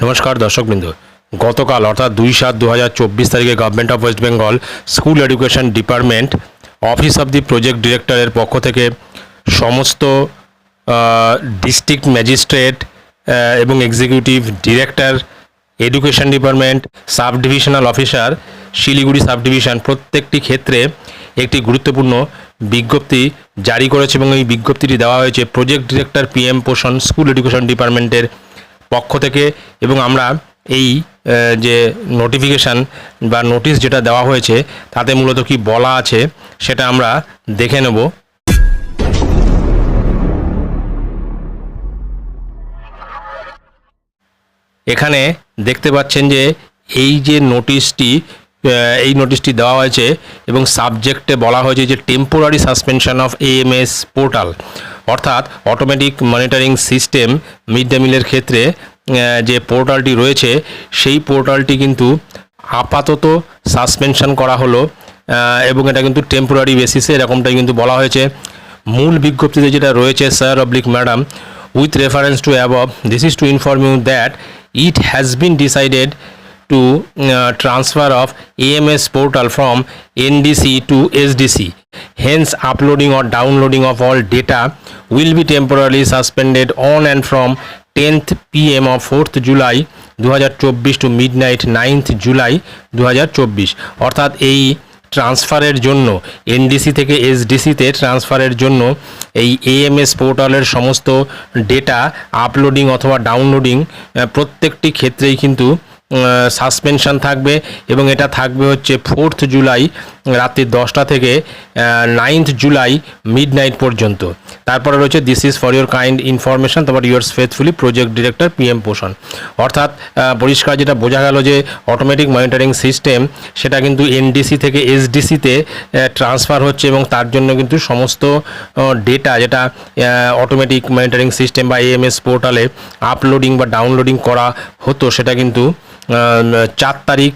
নমস্কার দর্শকবৃন্দ। গতকাল অর্থাৎ দুই সাত দু হাজার চব্বিশ তারিখে government of West Bengal school education department office of the project ডিরেক্টরের পক্ষ থেকে সমস্ত ডিস্ট্রিক্ট ম্যাজিস্ট্রেট এবং executive director education department sub divisional officer Siliguri sub division প্রত্যেকটি ক্ষেত্রে একটি গুরুত্বপূর্ণ বিজ্ঞপ্তি জারি করেছে এবং এই বিজ্ঞপ্তিটি দেওয়া হয়েছে project director PM Poshan school education ডিপার্টমেন্টের পক্ষ থেকে এবং আমরা এই যে নোটিফিকেশান বা নোটিশ যেটা দেওয়া হয়েছে, তাতে মূলত কি বলা আছে সেটা আমরা দেখে নেব। এখানে দেখতে পাচ্ছেন যে এই যে নোটিশটি এই নোটিশটি দেওয়া হয়েছে এবং সাবজেক্টে বলা হয়েছে যে temporary suspension of AMS portal অর্থাৎ automatic monitoring system mid day মিলের ক্ষেত্রে যে পোর্টালটি রয়েছে, সেই পোর্টালটি কিন্তু আপাতত সাসপেনশন করা হলো এবং এটা কিন্তু টেম্পোরারি বেসিসে এরকমটাই কিন্তু বলা হয়েছে। মূল বিজ্ঞপ্তিতে যেটা রয়েছে sir oblique madam with reference to above this is to inform you that it has been decided to uh, transfer of ams portal from ndc to sdc hence uploading or downloading of all data will be temporarily suspended on and from 10th pm of 4th july 2024 to midnight 9th july 2024 অর্থাৎ এই ট্রান্সফারের জন্য NDC থেকে এসডিসিতে ট্রান্সফারের জন্য এই AMS পোর্টালের সমস্ত ডেটা আপলোডিং অথবা ডাউনলোডিং প্রত্যেকটি ক্ষেত্রেই কিন্তু সাসপেনশন থাকবে এবং এটা থাকবে হচ্ছে ফোর্থ জুলাই রাত্রি দশটা থেকে নাইন্থ জুলাই মিড নাইট পর্যন্ত। তারপরে রয়েছে this is for your kind information তারপর yours faithfully project director PM Poshan অর্থাৎ পরিষ্কার যেটা বোঝা গেল যে অটোমেটিক মনিটরিং সিস্টেম সেটা কিন্তু এনডিসি থেকে এসডিসিতে ট্রান্সফার হচ্ছে এবং তার জন্য কিন্তু সমস্ত ডেটা যেটা অটোমেটিক মনিটরিং সিস্টেম বা এএমএস পোর্টালে আপলোডিং বা ডাউনলোডিং করা হতো, সেটা কিন্তু চার তারিখ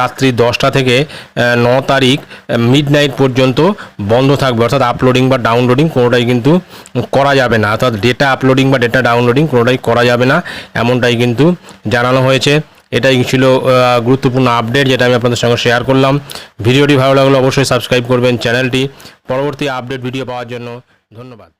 রাত্রি দশটা থেকে ন তারিখ মিড নাইট পর্যন্ত বন্ধ থাকবে। অর্থাৎ আপলোডিং বা ডাউনলোডিং কোনোটাই কিন্তু করা যাবে না। অর্থাৎ ডেটা আপলোডিং বা ডেটা ডাউনলোডিং কোনোটাই করা যাবে না। এমনটাই কিন্তু জানানো হয়েছে। এটাই ছিল গুরুত্বপূর্ণ আপডেট যেটা আমি আপনাদের সঙ্গে শেয়ার করলাম। ভিডিওটি ভালো লাগলে অবশ্যই সাবস্ক্রাইব করবেন চ্যানেলটি। পরবর্তী আপডেট ভিডিও পাওয়ার জন্য ধন্যবাদ।